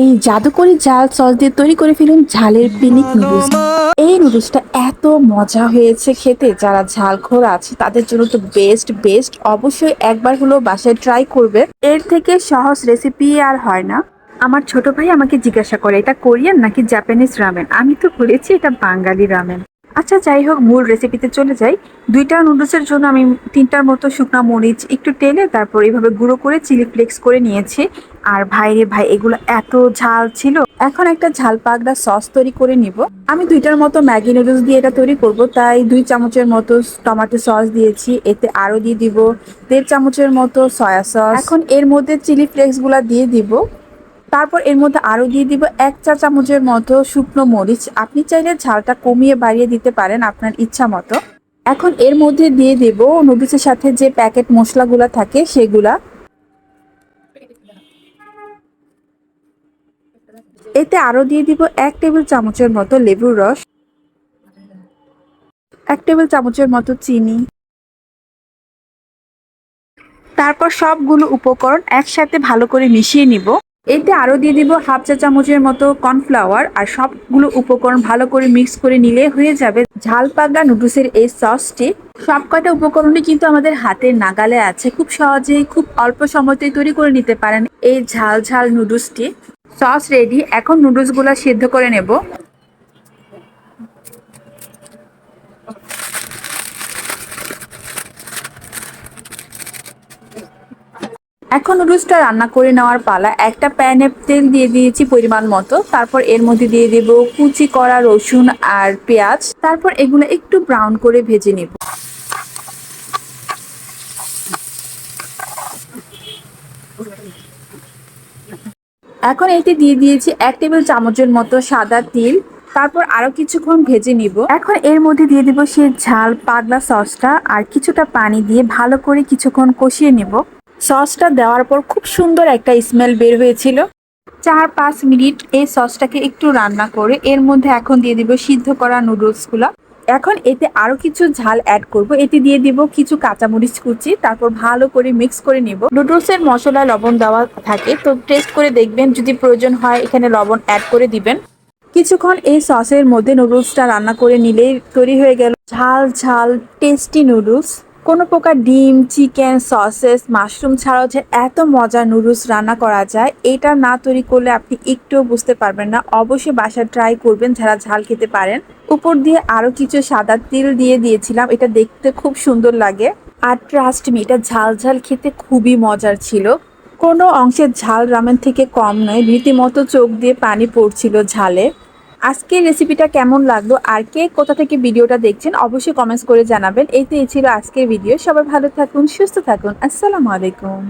এই জাদুকরি জাল সস দিয়ে তৈরি করে ফেলুন ঝালের পিনিক নুডলস। এই নুডলসটা এত মজা হয়েছে খেতে। যারা ঝালখোর আছে, তাদের জন্য তো বেস্ট বেস্ট অবশ্যই একবার হলো বাসায় ট্রাই করবে। এর থেকে সহজ রেসিপি আর হয় না। আমার ছোট ভাই আমাকে জিজ্ঞাসা করে, এটা কোরিয়ান নাকি জাপানিজ রামেন আমি তো বলেছি, এটা বাঙালি রামেন আচ্ছা যাই হোক মূল রেসিপিতে চলে যাই। দুইটা নুডলসের জন্য আমি তিনটার মতো শুকনো মরিচ একটু টেলে তারপর এইভাবে গুঁড়ো করে চিলি ফ্লেক্স করে নিয়েছি। আর ভাই রে ভাই, এগুলো এত ঝাল ছিল। এখন একটা ঝাল পাকড়া সস তৈরি করে নিব। আমি দুইটার মতো ম্যাগি নুডলস দিয়ে এটা তৈরি করব, তাই দুই চামচের মতো টমেটো সস দিয়েছি। এতে আরও দিয়ে দিব দেড় চামচের মতো সয়া সস এখন এর মধ্যে চিলি ফ্লেক্সগুলা দিয়ে দিব। তারপর এর মধ্যে আরও দিয়ে দিব এক চা চামচের মতো শুকনো মরিচ। আপনি চাইলে ঝালটা কমিয়ে বাড়িয়ে দিতে পারেন আপনার ইচ্ছা মতো। এখন এর মধ্যে দিয়ে দেব নুডলসের সাথে যে প্যাকেট মশলাগুলো থাকে সেগুলা। এতে আরও দিয়ে দিব এক টেবিল চামচের মতো লেবুর রস। এক টেবিল চামচের মতো চিনি। তারপর সবগুলো উপকরণ একসাথে ভালো করে মিশিয়ে নিব। এতে আরও দিয়ে দিব হাফ চা চামচের মতো কর্নফ্লাওয়ার আর সবগুলো উপকরণ ভালো করে মিক্স করে নিলে হয়ে যাবে ঝাল পাগা নুডলসের এই সসটি। সব কয়টা উপকরণই কিন্তু আমাদের হাতের নাগালে আছে। খুব সহজেই, খুব অল্প সময়তে তৈরি করে নিতে পারেন এই ঝাল ঝাল নুডলসটি। Sauce ready. এখন নুডলসগুলো সিদ্ধ করে নেব। এখন নুডলসটা রান্না করে নেওয়ার পালা, একটা প্যানে তেল দিয়ে দিয়েছি পরিমাণ মতো, তারপর এর মধ্যে দিয়ে দেব কুচি করা রসুন আর পেঁয়াজ, তারপর এগুলো একটু ব্রাউন করে ভেজে নেব। এখন এতে দিয়ে দিয়েছি এক টেবিল চামচের মতো সাদা তিল, তারপর আরও কিছুক্ষণ ভেজে নিব। এখন এর মধ্যে দিয়ে দিব সেই ঝাল পাগলা সসটা, আর কিছুটা পানি দিয়ে ভালো করে কিছুক্ষণ কষিয়ে নেব। সসটা দেওয়ার পর খুব সুন্দর একটা স্মেল বের হয়েছিল। চার পাঁচ মিনিট এই সসটাকে একটু রান্না করে এর মধ্যে এখন দিয়ে দিব সিদ্ধ করা নুডলসগুলো এখন এতে আরও কিছু ঝাল অ্যাড করব। এতে দিয়ে দিব কিছু কাঁচামরিচ কুচি, তারপর ভালো করে মিক্স করে নিব। নুডলসের মশলা, লবণ দেওয়া থাকে, তো টেস্ট করে দেখবেন, যদি প্রয়োজন হয় এখানে লবণ অ্যাড করে দিবেন। কিছুক্ষণ এই সসের মধ্যে নুডলসটা রান্না করে নিলেই তৈরি হয়ে গেল ঝাল ঝাল টেস্টি নুডলস কোনো প্রকার ডিম, চিকেন, সসেস, মাশরুম ছাড়াও যে এত মজার নুডলস রান্না করা যায়, এটা না তৈরি করলে আপনি একটুও বুঝতে পারবেন না। অবশ্যই বাসায় ট্রাই করবেন যারা ঝাল খেতে পারেন। উপর দিয়ে আরও কিছু সাদা তিল দিয়ে দিয়েছিলাম, এটা দেখতে খুব সুন্দর লাগে। আর ট্রাস্ট মি এটা ঝাল ঝাল খেতে খুবই মজার ছিল। কোনো অংশের ঝাল রামেন থেকে কম নয়, রীতিমতো চোখ দিয়ে পানি পড়ছিল ঝালে। আজকের রেসিপিটা কেমন লাগল? আর কে কোথা থেকে ভিডিওটা দেখছেন, অবশ্যই কমেন্টস করে জানাবেন। এই তো এই ছিল আজকের ভিডিও সবাই ভালো থাকুন, সুস্থ থাকুন। আসসালামু আলাইকুম।